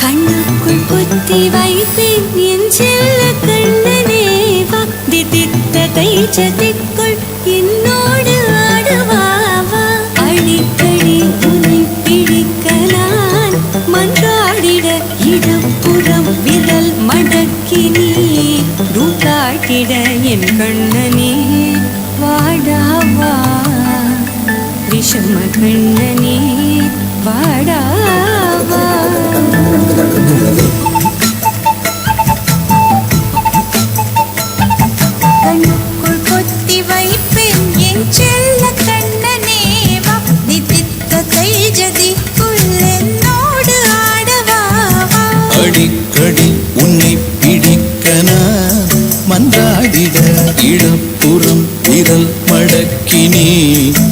கண்ணுக்குள் புத்தி வைத்தேன் என் செல்ல கண்ணனே பக்தி திட்டத்தை சதிக்குள் என்ன வாழிட என் கண்ணனே வாடாவா விஷம கண்ணனே வாடா ஆடிட இடப்புறம் விரல் மடக்கினி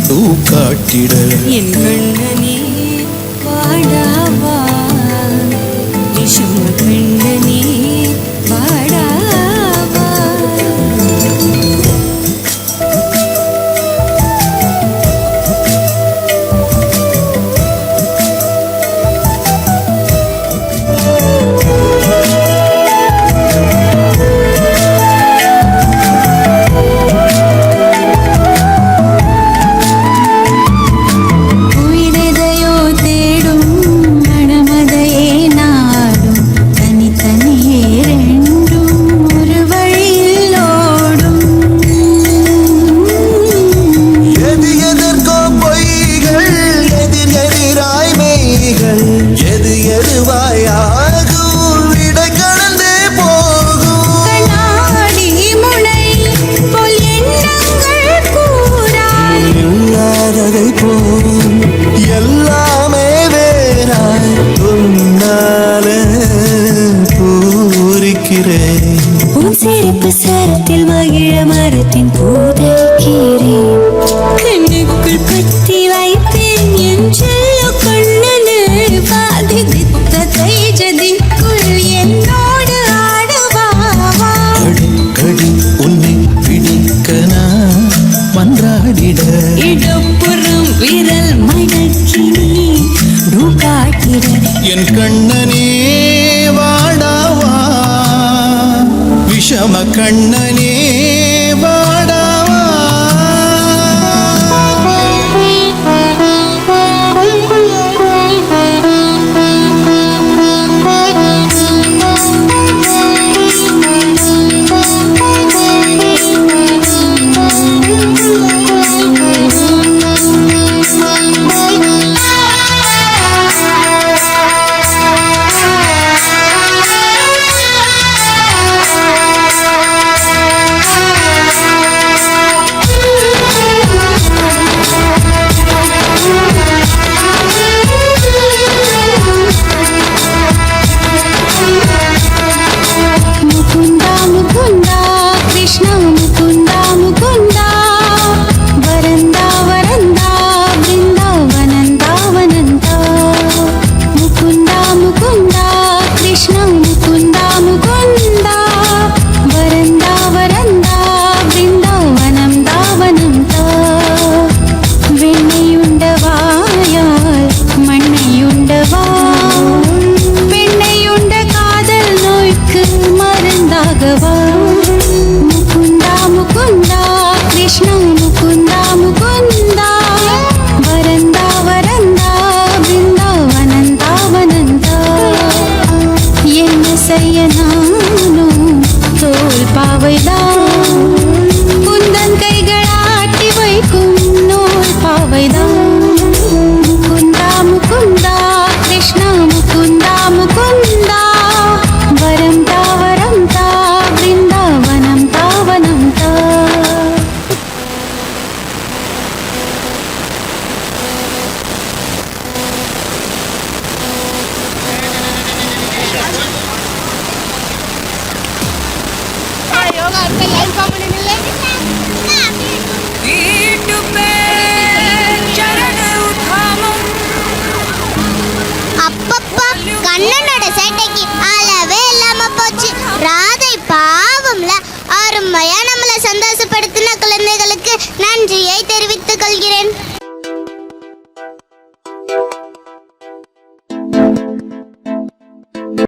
தூக்காட்டிட. என் கண்ணனே வாடா நெடுவாய் ஆகும் இட கடந்தே போகும். கண்ணாடி முனை போல் எண்ணங்கள் கூறாய். இல்லாததை போல் எல்லாமே வேறாய். உன்னால பூரிக்கிறேன். சரத்தில் மகிழ மரத்தின் இடம்புறம் விரல் மடக்கி என் கண்ணனே வாடாவா விஷம கண்ணனே നൗനി കുന്താ செய்ய நானும் தோல் பாவைதான். அப்பப்பா கண்ணன்